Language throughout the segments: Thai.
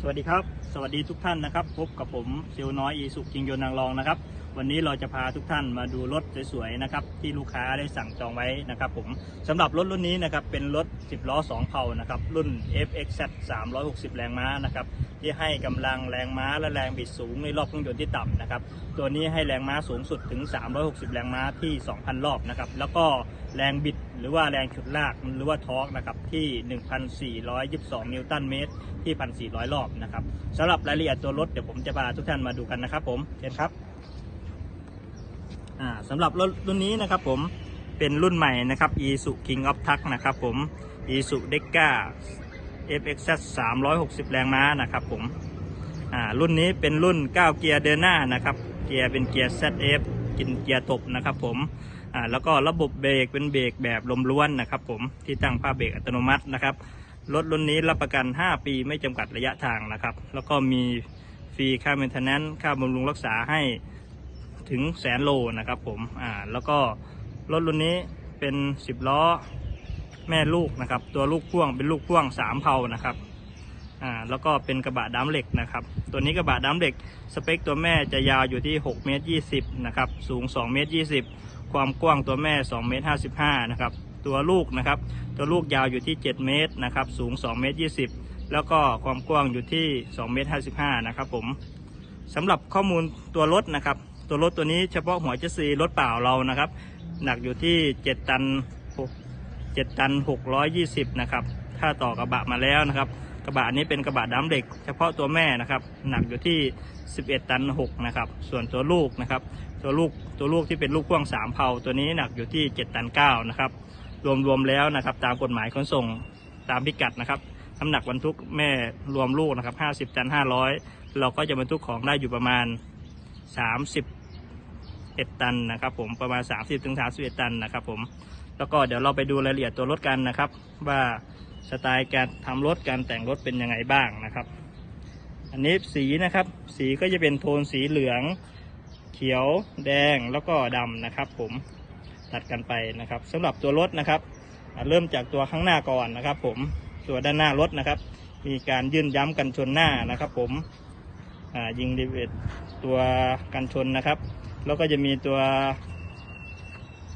สวัสดีครับสวัสดีทุกท่านนะครับ พบกับผมเซลน้อยอีสุกิงยนนางรองนะครับ วันนี้เราจะพาทุกท่านมาดูรถสวยๆนะครับที่ลูกค้าได้สั่งจองไว้นะครับผมสำหรับรถรุ่นนี้นะครับเป็นรถ 10 ล้อ 2 เผ่านะครับรุ่น FXZ 360 แรงม้านะครับที่ให้กำลังแรงม้าและแรงบิดสูงในรอบเครื่องยนต์ที่ต่ำนะครับตัวนี้ให้แรงม้าสูงสุดถึง 360 แรงม้าที่ 2,000 รอบนะครับแล้วก็แรงบิดหรือว่าแรงฉุดลากหรือว่าทอร์กนะครับที่ 1,422 นิวตันเมตรที่ 1,400 รอบนะครับสำหรับรายละเอียดตัวรถเดี๋ยวผมจะพาทุกท่านมาดูกันนะครับ ผมเชิญครับอ่าสำหรับรถรุ่นนี้นะครับ ผมเป็นรุ่นใหม่นะครับ Isuzu King of Tuck นะครับผม Isuzu Deca FX 360 แรงม้านะครับผมอ่ารุ่นนี้เป็นรุ่น 9 เกียร์เดินหน้านะครับ เกียร์เป็นเกียร์ ZF กินเกียร์ตบนะครับผมอ่าแล้วก็ระบบเบรกเป็นเบรกแบบลมล้วนนะครับ ผมที่ตั้งผ้าเบรกอัตโนมัตินะครับ รถรุ่นนี้รับประกัน 5 ปีไม่จำกัดระยะทางนะครับ แล้วก็มีฟรีค่าเมนเทนแนนค่าบำรุงรักษาให้ถึงแสนโลนะครับผมอ่าแล้วก็รถรุ่นนี้เป็น 10 ล้อแม่ลูกนะครับ ตัวลูกพ่วงเป็นลูกพ่วง 3 เผานะครับอ่าแล้วก็เป็นกระบะดำเหล็กนะครับ ตัวนี้กระบะดำเหล็ก สเปคตัวแม่จะยาวอยู่ที่6เมตร20นะครับสูง2เมตร20 ความกว้างตัวแม่2เมตร55นะครับ ตัวลูกนะครับ ตัวลูกยาวอยู่ที่ 7 เมตรนะครับ สูง 2 เมตร 20 แล้วก็ความกว้างอยู่ที่ 2 เมตร 55 นะครับผมสำหรับข้อมูลตัวรถนะครับ ตัวรถตัวนี้เฉพาะหัวเจสซีรถเปล่าเรานะครับ หนักอยู่ที่ 7 ตัน 7 ตัน 620 นะครับ ถ้าต่อกระบะมาแล้วนะครับกระบะนี้เป็นกระบะดำเหล็ก เฉพาะตัวแม่นะครับ หนักอยู่ที่ 11 ตัน 6 นะครับ ส่วนตัวลูกนะครับ ตัวลูกตัวลูกที่เป็นลูกพ่วง3เผาตัวนี้หนักอยู่ที่ 7 ตัน 9 นะครับ รวมๆแล้วนะครับ ตามกฎหมายขนส่งตามพิกัดนะครับน้ำหนักบรรทุกแม่รวมลูกนะครับ50ตัน500เราก็จะบรรทุกของได้อยู่ประมาณ30ตันนะครับ ผมประมาณ30ถึง31ตันนะครับ ผมแล้วก็เดี๋ยวเราไปดูรายละเอียดตัวรถกันนะครับ ว่าสไตล์การทำรถการแต่งรถเป็นยังไงบ้างนะครับ อันนี้สีนะครับ สีก็จะเป็นโทนสีเหลือง เขียวแดงแล้วก็ดำนะครับ ผม ตัดกันไปนะครับสำหรับตัวรถนะครับเริ่มจากตัวข้างหน้าก่อนนะครับ ผมตัวด้านหน้ารถนะครับ มีการยื่นย้ำกันชนหน้านะครับ ผมยิงดีเวทตัวกันชนนะครับ แล้วก็จะมีตัว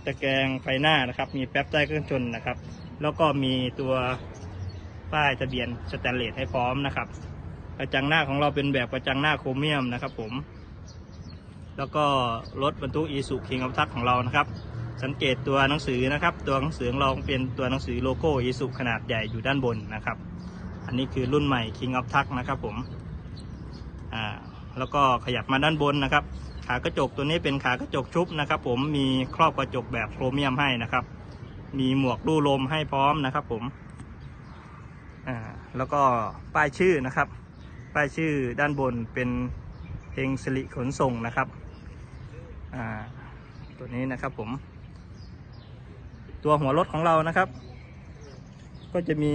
ตะแกรงไฟหน้านะครับ มีแป๊บใต้เครื่องชนนะครับ แล้วก็มีตัวป้ายทะเบียนสแตนเลสให้พร้อมนะครับ กระจังหน้าของเราเป็นแบบกระจังหน้าโครเมียมนะครับ ผม แล้วก็รถบรรทุกอีสุคิงอัพทักของเรานะครับ สังเกตตัวหนังสือนะครับ ตัวหนังสือของเราเป็นตัวหนังสือโลโก้อีสุขนาดใหญ่อยู่ด้านบนนะครับ อันนี้คือรุ่นใหม่ King of Tuck นะครับผมอ่าแล้วก็ขยับมาด้านบนนะครับ ขากระจกตัวนี้เป็นขากระจกชุบนะครับ ผมมีครอบกระจกแบบโครเมียมให้นะครับ มีหมวกลู่ลมให้พร้อมนะครับ ผมอ่าแล้วก็ป้ายชื่อนะครับ ป้ายชื่อด้านบนเป็นเพลงสิริขนส่งนะครับอ่าตัวนี้นะครับผม ตัวหัวรถของเรานะครับ ก็จะมี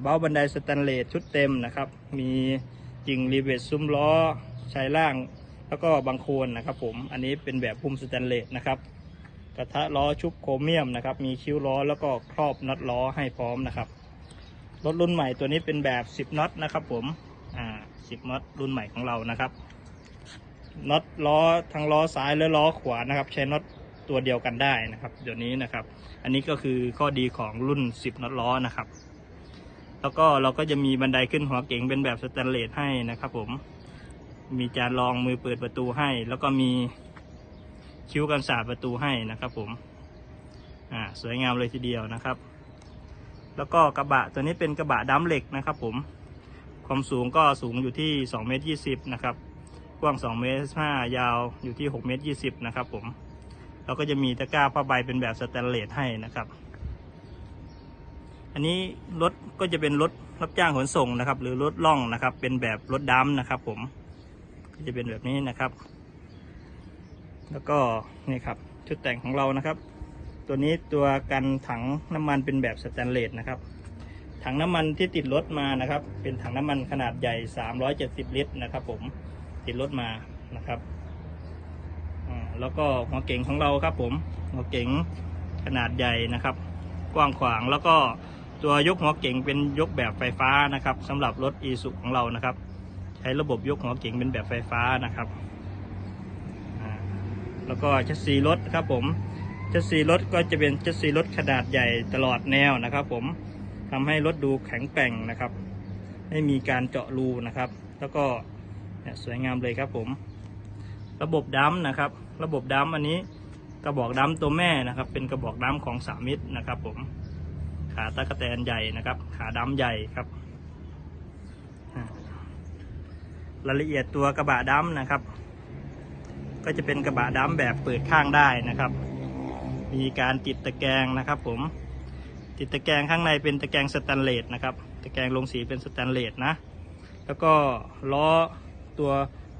เบ้าบันไดสแตนเลสชุดเต็มนะครับ มีจิงรีเวทซุ้มล้อชายล่าง แล้วก็บางโคนนะครับ ผมอันนี้เป็นแบบพุ่มสแตนเลสนะครับกระทะล้อชุบโครเมียมนะครับ มีคิ้วล้อแล้วก็ครอบน็อตล้อให้พร้อมนะครับรถรุ่นใหม่ตัวนี้เป็นแบบ 10น็อตนะครับ ผมอ่า10น็อตรุ่นใหม่ของเรานะครับน็อตล้อทั้งล้อซ้ายและล้อขวานะครับ ใช้น็อต ตัวเดียวกันได้นะครับ เดี๋ยวนี้นะครับ อันนี้ก็คือข้อดีของรุ่น 10น็อตล้อนะครับ แล้วก็เราก็จะมีบันไดขึ้นหัวเก๋งเป็นแบบสแตนเลสให้นะครับ ผม มีจานรองมือเปิดประตูให้ แล้วก็มีคิ้วกันศาสตร์ประตูให้นะครับ ผม อ่า สวยงามเลยทีเดียวนะครับ แล้วก็กระบะตัวนี้เป็นกระบะดำเหล็กนะครับ ผม ความสูงก็สูงอยู่ที่2เมตร20นะครับ กว้าง2เมตร5ยาวอยู่ที่6เมตร20นะครับ ผม เราก็จะมีตะกร้าผ้าใบเป็นแบบสแตนเลสให้นะครับ อันนี้รถก็จะเป็นรถรับจ้างขนส่งนะครับ หรือรถล่องนะครับ เป็นแบบรถดำนะครับ ผมก็จะเป็นแบบนี้นะครับ แล้วก็นี่ครับชุดแต่งของเรานะครับ ตัวนี้ตัวกันถังน้ำมันเป็นแบบสแตนเลสนะครับ ถังน้ำมันที่ติดรถมานะครับ เป็นถังน้ำมันขนาดใหญ่ 370 ลิตรนะครับ ผมติดรถมานะครับ แล้วก็หัวเก๋งของเราครับผมหัวเก๋งขนาดใหญ่นะครับ กว้างขวางแล้วก็ตัวยกหัวเก่งเป็นยกแบบไฟฟ้านะครับสำหรับรถอีสุของเรานะครับ ใช้ระบบยกหัวเก่งเป็นแบบไฟฟ้านะครับแล้วก็ชัสซีรถครับผมชัสซีรถก็จะเป็นชัสซีรถขนาดใหญ่ตลอดแนวนะครับ ผมทำให้รถดูแข็งแกร่งนะครับ ไม่มีการเจาะรูนะครับ แล้วก็สวยงามเลยครับผม ระบบดัมนะครับ ระบบดัมอันนี้กระบอกดัมตัวแม่นะครับ เป็นกระบอกดัมของสามมิตรนะครับ ผม ขาตะกะแตนใหญ่นะครับ ขาดัมใหญ่ครับ รายละเอียดตัวกระบะดัมนะครับ ก็จะเป็นกระบะดัมแบบเปิดข้างได้นะครับ มีการติดตะแกรงนะครับ ผม ติดตะแกรงข้างในเป็นตะแกรงสแตนเลสนะครับ ตะแกรงลงสีเป็นสแตนเลสนะ แล้วก็ล้อตัว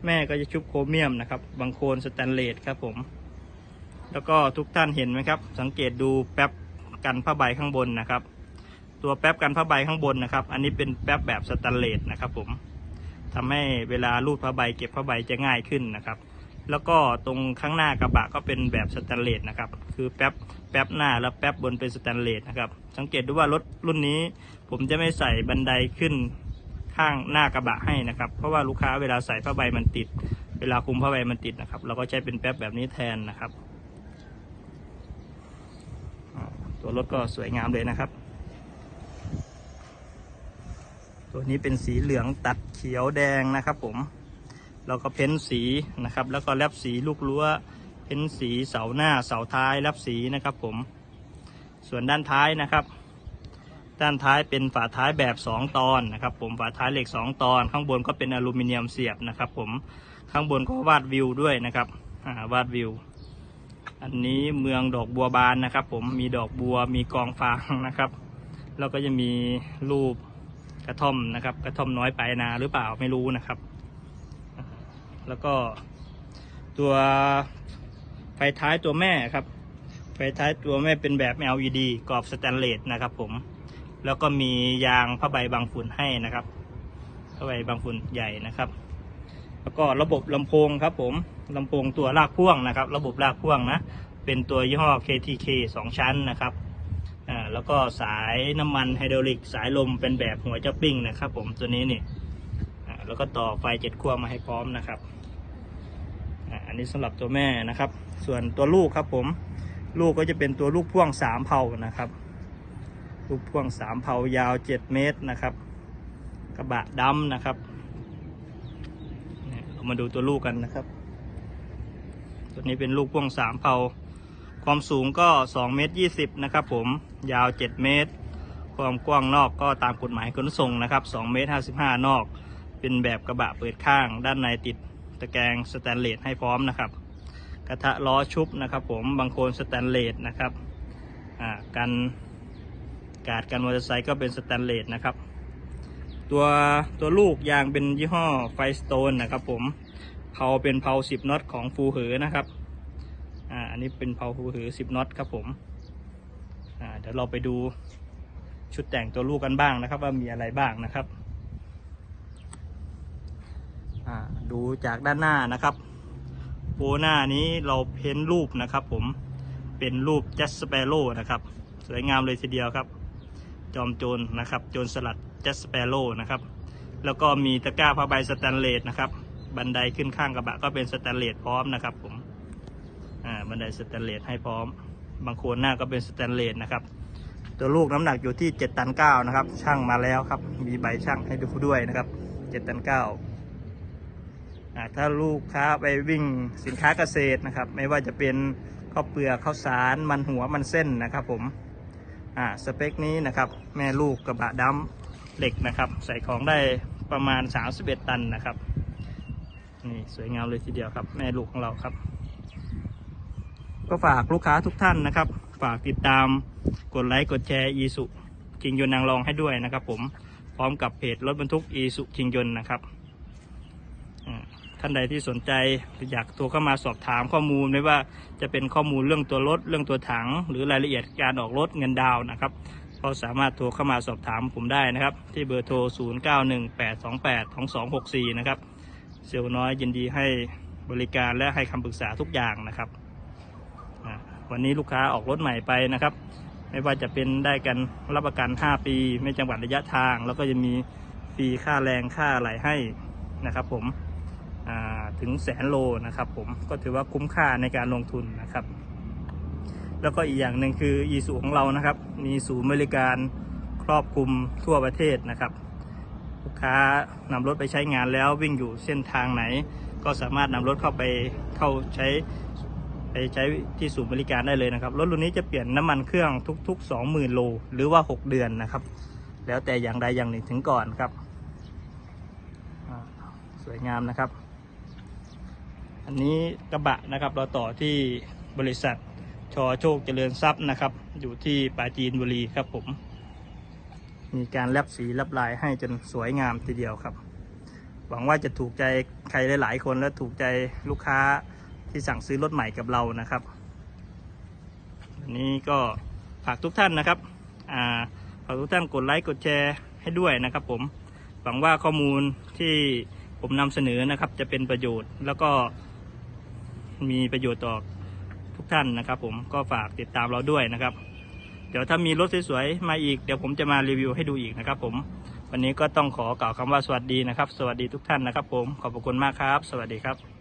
แม่ก็จะชุบโครเมียมนะครับบางโคนสแตนเลสครับผม แล้วก็ทุกท่านเห็นไหมครับ สังเกตดูแป๊บกันผ้าใบข้างบนนะครับ ตัวแป๊บกันผ้าใบข้างบนนะครับ อันนี้เป็นแป๊บแบบสแตนเลสนะครับ ผมทำให้เวลาลูดผ้าใบเก็บผ้าใบจะง่ายขึ้นนะครับ แล้วก็ตรงข้างหน้ากระบะก็เป็นแบบสแตนเลสนะครับ คือแป๊บแป๊บหน้าแล้วแป๊บบนเป็นสแตนเลสนะครับ สังเกตดูว่ารถรุ่นนี้ ผมจะไม่ใส่บันไดขึ้น ข้างหน้ากระบะให้นะครับ เพราะว่าลูกค้าเวลาใส่ผ้าใบมันติด เวลาคุมผ้าใบมันติดนะครับ เราก็ใช้เป็นแป๊บแบบนี้แทนนะครับ ตัวรถก็สวยงามเลยนะครับ ตัวนี้เป็นสีเหลืองตัดเขียวแดงนะครับ ผมเราก็เพ้นสีนะครับ แล้วก็แลบสีลูกรั้วเพ้นสีเสาหน้าเสาท้ายแลบสีนะครับ ผมส่วนด้านท้ายนะครับ ด้านท้ายเป็นฝาท้ายแบบ 2 ตอนนะครับ ผมฝาท้ายเหล็ก 2 ตอน ข้างบนก็เป็นอลูมิเนียมเสียบนะครับ ผมข้างบนก็วาดวิวด้วยนะครับาวาดวิว อันนี้เมืองดอกบัวบานนะครับ ผมมีดอกบัวมีกองฟางนะครับแล้วก็จะมีรูปกระท่อมนะครับ กระท่อมน้อยปลายนาหรือเปล่าไม่รู้นะครับ แล้วก็ตัวไฟท้ายตัวแม่ครับ ไฟท้ายตัวแม่เป็นแบบ LED กรอบสแตนเลสนะครับผม แล้วก็มียางผ้าใบบางฝุ่นให้นะครับผ้าใบบางฝุ่นใหญ่นะครับ แล้วก็ระบบลำโพงครับ ผมลำโพงตัวลากพ่วงนะครับ ระบบลากพ่วงนะเป็นตัวยี่ห้อ KTK 2 ชั้นนะครับอ่าแล้วก็สายน้ำมันไฮดรอลิกสายลมเป็นแบบหัวเจ้าปิ้งนะครับ ผมตัวนี้นี่อ่าแล้วก็ต่อไฟเจ็ดขั้วมาให้พร้อมนะครับอ่าอันนี้สำหรับตัวแม่นะครับ ส่วนตัวลูกครับผม ลูกก็จะเป็นตัวลูกพ่วงสามเผานะครับ ลูกพ่วงสามเผายาวเจ็ดเมตรนะครับ กระบะดำนะครับเรามาดูตัวลูกกันนะครับ ตัวนี้เป็นลูกพ่วงสามเผา ความสูงก็สองเมตรยี่สิบนะครับ ผมยาวเจ็ดเมตร ความกว้างนอกก็ตามกฎหมายขนส่งนะครับสองเมตรห้าสิบห้านอก เป็นแบบกระบะเปิดข้าง ด้านในติดตะแกรงสแตนเลสให้พร้อมนะครับ กระทะล้อชุบนะครับ ผมบางโคนสแตนเลสนะครับอ่ากัน การ์ดกันมอเตอร์ไซค์ก็เป็นสแตนเลสนะครับ ตัวตัวลูกยางเป็นยี่ห้อไฟสโตนนะครับผมเผาเป็นเผาสิบน็อตของฟูเหอนะครับอ่าอันนี้เป็นเผาฟูเหอสิบน็อตครับผมอ่าเดี๋ยวเราไปดูชุดแต่งตัวลูกกันบ้างนะครับ ว่ามีอะไรบ้างนะครับอ่าดูจากด้านหน้านะครับโบหน้านี้เราเพ้นรูปนะครับผมเป็นรูปแจสเปโร่นะครับ สวยงามเลยทีเดียวครับ จอมโจรนะครับ โจรสลัดแจสเปโร่นะครับ แล้วก็มีตะกร้าผ้าใบสแตนเลสนะครับ บันไดขึ้นข้างกระบะก็เป็นสแตนเลสพร้อมนะครับผมอ่าบันไดสแตนเลสให้พร้อม บางโคนหน้าก็เป็นสแตนเลสนะครับ ตัวลูกน้ำหนักอยู่ที่7ตัน9นะครับ ช่างมาแล้วครับ มีใบช่างให้ดูด้วยนะครับ7ตัน9อ่าถ้าลูกค้าไปวิ่งสินค้าเกษตรนะครับ ไม่ว่าจะเป็นข้าวเปลือกข้าวสารมันหัวมันเส้นนะครับผม อ่าสเปคนี้นะครับแม่ลูกกระบะดำเหล็กนะครับ ใส่ของได้ประมาณ 31 ตันนะครับนี่สวยงามเลยทีเดียวครับ แม่ลูกของเราครับ ก็ฝากลูกค้าทุกท่านนะครับ ฝากติดตามกดไลค์กดแชร์อีสุคิงยนนางรองให้ด้วยนะครับ ผมพร้อมกับเพจรถบรรทุกอีสุคิงยนนะครับ ท่านใดที่สนใจอยากโทรเข้ามาสอบถามข้อมูลไม่ว่าจะเป็นข้อมูลเรื่องตัวรถเรื่องตัวถัง หรือรายละเอียดการออกรถเงินดาวนะครับก็สามารถโทรเข้ามาสอบถามผมได้นะครับ ที่เบอร์โทร 0918282264 นะครับเซลล์น้อยยินดีให้บริการและให้คำปรึกษาทุกอย่างนะครับวันนี้ลูกค้าออกรถใหม่ไปนะครับ ไม่ว่าจะเป็นได้กันรับประกัน 5 ปี ไม่จำกัดระยะทาง แล้วก็จะมีฟรีค่าแรงค่าอะไรให้นะครับผม ถึงแสนโลนะครับผมก็ถือว่าคุ้มค่าในการลงทุนนะครับ แล้วก็อีกอย่างหนึ่งคืออีสูของเรานะครับ มีศูนย์บริการครอบคลุมทั่วประเทศนะครับ ลูกค้านำรถไปใช้งานแล้ววิ่งอยู่เส้นทางไหน ก็สามารถนำรถเข้าไปเข้าใช้ไปใช้ที่ศูนย์บริการได้เลยนะครับ รถรุ่นนี้จะเปลี่ยนน้ำมันเครื่องทุก ๆ 20,000 โล หรือว่า 6 เดือนนะครับ แล้วแต่อย่างใดอย่างหนึ่งถึงก่อนครับ สวยงามนะครับ อันนี้กระบะนะครับ เราต่อที่บริษัทชอโชคเจริญทรัพย์นะครับ อยู่ที่ปราจีนบุรีครับผม มีการแลบสีแลบลายให้จนสวยงามทีเดียวครับ หวังว่าจะถูกใจใครหลาย ๆ คนและถูกใจลูกค้าที่สั่งซื้อรถใหม่กับเรานะครับวันนี้ก็ฝากทุกท่านนะครับอ่าฝากทุกท่านกดไลค์กดแชร์ให้ด้วยนะครับ ผมหวังว่าข้อมูลที่ผมนำเสนอนะครับ จะเป็นประโยชน์แล้วก็ มีประโยชน์ต่อทุกท่านนะครับผมก็ฝากติดตามเราด้วยนะครับ เดี๋ยวถ้ามีรถสวยๆมาอีกเดี๋ยวผมจะมารีวิวให้ดูอีกนะครับผมวันนี้ก็ต้องขอกล่าวคำว่าสวัสดีนะครับ สวัสดีทุกท่านนะครับผมขอบพระคุณมากครับ สวัสดีครับ